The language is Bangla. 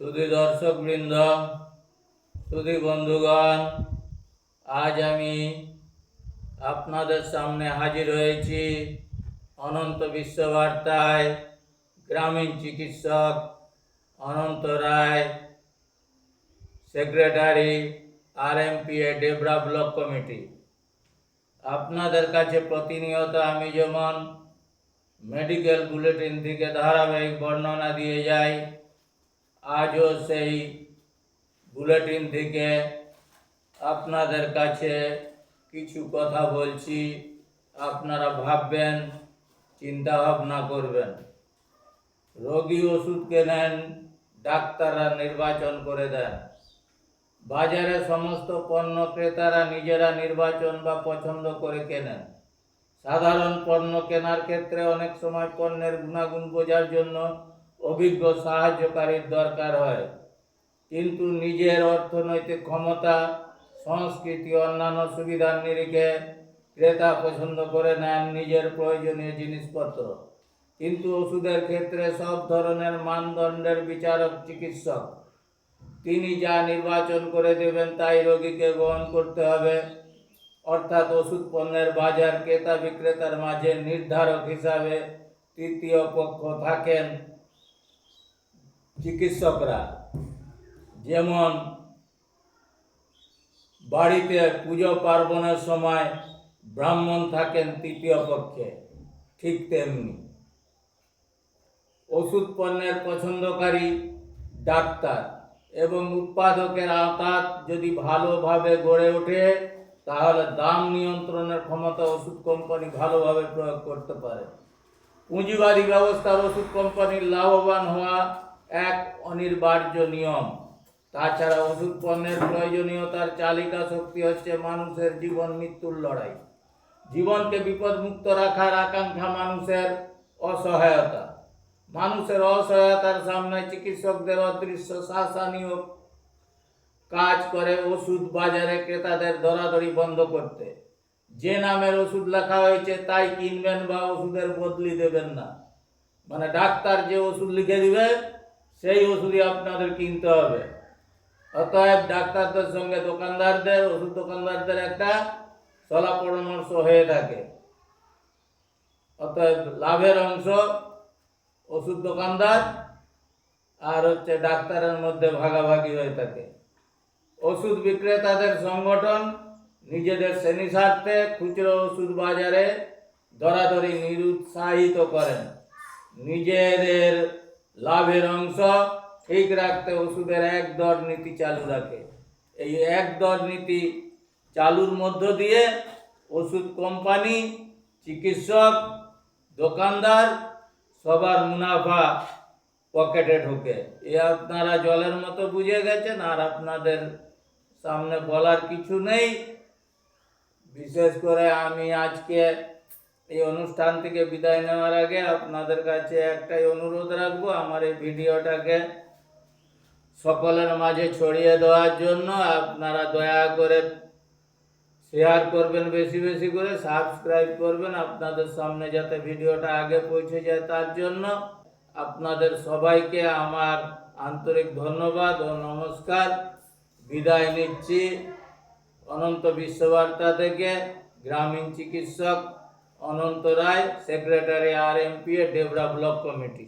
সুধী দর্শক বৃন্দ সুধী বন্ধুগণ, আজ আমি আপনাদের সামনে হাজির হয়েছি অনন্ত বিশ্ববার্তায় গ্রামীণ চিকিৎসক Ananta Roy, secretary R M P A Debra block committee. আপনাদের কাছে প্রতিনিয়ত আমি যেমন মেডিকেল বুলেটিন থেকে ধারাবাহিক বর্ণনা দিয়ে যাই আজও সেই বুলেটিন থেকে আপনাদের কাছে কিছু কথা বলছি। আপনারা ভাববেন, চিন্তা ভাবনা করবেন। রোগী ওষুধ কেনেন, ডাক্তাররা নির্বাচন করে দেন। বাজারে সমস্ত পণ্য ক্রেতারা নিজেরা নির্বাচন বা পছন্দ করে কেনেন। সাধারণ পণ্য কেনার ক্ষেত্রে অনেক সময় পণ্যের গুণাগুণ বোঝার জন্য অভিজ্ঞ সাহায্যকারীর দরকার হয়। কিন্তু নিজের অর্থনৈতিক ক্ষমতা, সংস্কৃতি, অন্যান্য সুবিধার নিরিখে ক্রেতা পছন্দ করে নেন নিজের প্রয়োজনীয় জিনিসপত্র। কিন্তু ওষুধের ক্ষেত্রে সব ধরনের মানদণ্ডের বিচারক চিকিৎসক। তিনি যা নির্বাচন করে দেবেন তাই রোগীকে গ্রহণ করতে হবে। অর্থাৎ ওষুধ পণ্যের বাজার ক্রেতা বিক্রেতার মাঝে নির্ধারক হিসাবে তৃতীয় পক্ষ থাকেন। চিকিৎসকরা যেমন বাড়িতে পুজো পার্বণের সময় ব্রাহ্মণ থাকেন তৃতীয় পক্ষে, ঠিক তেমনি। ওষুধ পণ্যের পছন্দকারী ডাক্তার এবং উৎপাদকের আওতাত যদি ভালোভাবে গড়ে ওঠে, তাহলে দাম নিয়ন্ত্রণের ক্ষমতা ওষুধ কোম্পানি ভালোভাবে প্রয়োগ করতে পারে। পুঁজিবাদী ব্যবস্থার ওষুধ কোম্পানির লাভবান হওয়া এক অনিবার্য নিয়ম। তাছাড়া ওষুধ পণ্যের প্রয়োজনীয়তার চালিকা শক্তি হচ্ছে মানুষের জীবন মৃত্যুর লড়াই। জীবনকে বিপদমুক্ত রাখার আকাঙ্ক্ষা মানুষের অসহায়তা। মানুষের অসহায়তার সামনে চিকিৎসকদের অদৃশ্য শাসানীয় কাজ করে ওষুধ বাজারে ক্রেতাদের দরাদরি বন্ধ করতে। যে নামের ওষুধ লেখা হয়েছে তাই কিনবেন বা ওষুধের বদলি দেবেন না। মানে ডাক্তার যে ওষুধ লিখে দিবে সেই ওষুধই আপনাদের কিনতে হবে। অতএব ডাক্তারদের সঙ্গে দোকানদারদের, ওষুধ দোকানদারদের একটা সলা পরামর্শ হয়ে থাকে। অতএব লাভের অংশ ওষুধ দোকানদার আর হচ্ছে ডাক্তারের মধ্যে ভাগাভাগি হয়ে থাকে। ওষুধ বিক্রেতাদের সংগঠন নিজেদের শ্রেণি স্বার্থে খুচরো ওষুধ বাজারে দরাদরি নিরুৎসাহিত করেন। নিজেদের লাভের অংশ ঠিক রাখতে ওষুধের এক দর নীতি চালু রাখে। এই এক দর নীতি চালুর মধ্য দিয়ে ওষুধ কোম্পানি, চিকিৎসক, দোকানদার সবার মুনাফা পকেটে ঢোকে। এ আপনারা জলের মতো বুঝে গেছেন, আর আপনাদের সামনে বলার কিছু নেই। বিশেষ করে আমি আজকে এই অনুষ্ঠান থেকে বিদায় নেওয়ার আগে আপনাদের কাছে একটাই অনুরোধ রাখব আমার এই ভিডিওটাকে সকলের মাঝে ছড়িয়ে দেওয়ার জন্য। আপনারা দয়া করে শেয়ার করবেন, বেশি বেশি করে সাবস্ক্রাইব করবেন আপনাদের সামনে যাতে ভিডিওটা আগে পৌঁছে যায় তার জন্য। আপনাদের সবাইকে আমার আন্তরিক ধন্যবাদ ও নমস্কার। বিদায় নিচ্ছি। অনন্ত বিশ্ববার্তা থেকে গ্রামীণ চিকিৎসক Ananta Roy secretary R MP P Debra block committee.